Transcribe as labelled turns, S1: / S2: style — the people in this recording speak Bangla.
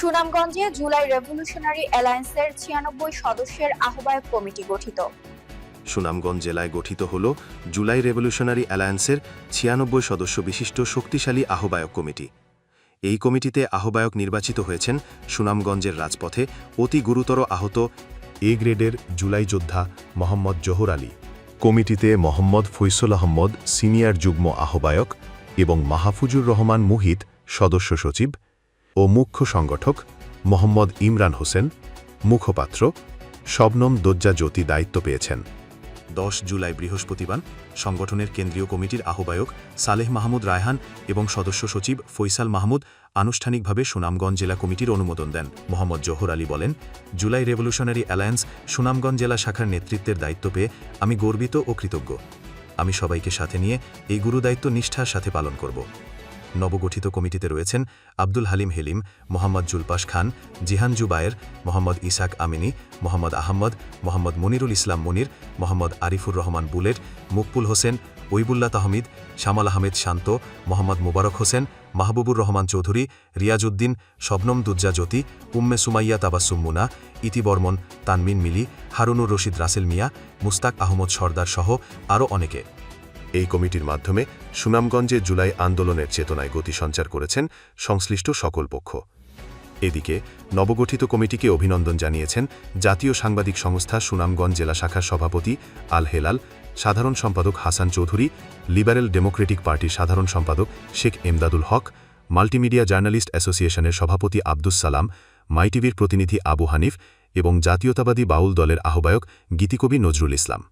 S1: সুনামগঞ্জে জুলাই রেভলিউশনারি অ্যালায়েন্সের ছিয়ানব্বই সদস্যের আহ্বায়ক কমিটি গঠিত।
S2: সুনামগঞ্জ জেলায় গঠিত হল জুলাই রেভলিউশনারি অ্যালায়েন্সের ছিয়ানব্বই সদস্য বিশিষ্ট শক্তিশালী আহ্বায়ক কমিটি। এই কমিটিতে আহ্বায়ক নির্বাচিত হয়েছেন সুনামগঞ্জের রাজপথে অতি গুরুতর আহত এ গ্রেডের জুলাই যোদ্ধা মোহাম্মদ জোহর আলী। কমিটিতে মোহাম্মদ ফৈসল আহমদ সিনিয়র যুগ্ম আহ্বায়ক এবং মাহফুজুর রহমান মুহিত সদস্য সচিব ও মুখ্য সংগঠক মোহাম্মদ ইমরান হোসেন, মুখপাত্র শবনম দজ্জা জ্যোতি দায়িত্ব পেয়েছেন। দশ জুলাই বৃহস্পতিবার সংগঠনের কেন্দ্রীয় কমিটির আহ্বায়ক সালেহ মাহমুদ রায়হান এবং সদস্য সচিব ফৈসাল মাহমুদ আনুষ্ঠানিকভাবে সুনামগঞ্জ জেলা কমিটির অনুমোদন দেন। মোহাম্মদ জোহর আলী বলেন, জুলাই রেভলিউশনারি অ্যালায়েন্স সুনামগঞ্জ জেলা শাখার নেতৃত্বের দায়িত্ব পেয়ে আমি গর্বিত ও কৃতজ্ঞ। আমি সবাইকে সাথে নিয়ে এই গুরুদায়িত্ব নিষ্ঠার সাথে পালন করব। নবগঠিত কমিটিতে রয়েছেন আব্দুল হালিম হেলিম, মোহাম্মদ জুলপাস খান, জিহান জুবায়ের, মোহাম্মদ ইসাক আমিনী, মোহাম্মদ আহমদ, মোহাম্মদ মনিরুল ইসলাম মনির, মোহাম্মদ আরিফুর রহমান বুলেট মুকপুল হোসেন ওইবুল্লা তাহমিদ, শামাল আহমেদ শান্ত, মোহাম্মদ মুবারক হোসেন, মাহবুবুর রহমান চৌধুরী, রিয়াজউদ্দিন, শবনম দুজ্জা জ্যোতি, উম্মে সুমাইয়া তাবাসুম মুনা, ইতি বর্মন, তানমিন মিলি, হারুনুর রশিদ রাসেল মিয়া, মুস্তাক আহমদ সর্দার সহ আরও অনেকে। এই কমিটির মাধ্যমে সুনামগঞ্জে জুলাই আন্দোলনের চেতনায় গতি সঞ্চার করেছেন সংশ্লিষ্ট সকল পক্ষ। এদিকে নবগঠিত কমিটিকে অভিনন্দন জানিয়েছেন জাতীয় সাংবাদিক সংস্থা সুনামগঞ্জ জেলা শাখার সভাপতি আল হেলাল, সাধারণ সম্পাদক হাসান চৌধুরী, লিবারেল ডেমোক্রেটিক পার্টির সাধারণ সম্পাদক শেখ এমদাদুল হক, মাল্টিমিডিয়া জার্নালিস্ট অ্যাসোসিয়েশনের সভাপতি আব্দুস সালাম, মাইটিভির প্রতিনিধি আবু হানিফ এবং জাতীয়তাবাদী বাউল দলের আহ্বায়ক গীতিকবি নজরুল ইসলাম।